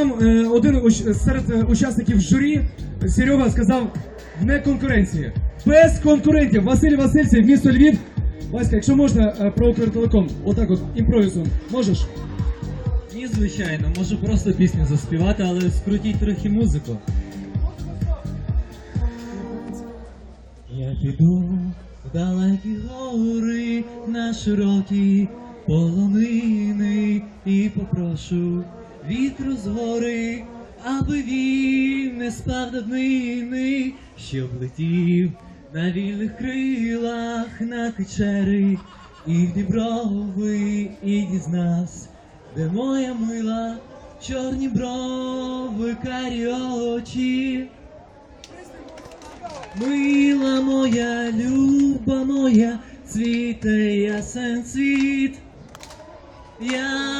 Е, один серед е, учасників журі Серега сказав не конкуренції. Без конкурентів. Василь Васильцев, місто Львів. Васька, якщо можна е, про Укртелеком, отак от імпровізом. Можеш? Ні, звичайно, можу просто пісню заспівати, але скрутіть трохи музику. Я піду в далекі гори на широкі полонини і попрошу вітру з гори, аби він не спав над ними, щоб летів на вільних крилах на печери і в Діброви, і дізнався, де моя мила, чорні брови, карі очі. Мила моя, люба моя, цвіте ясен цвіт. Я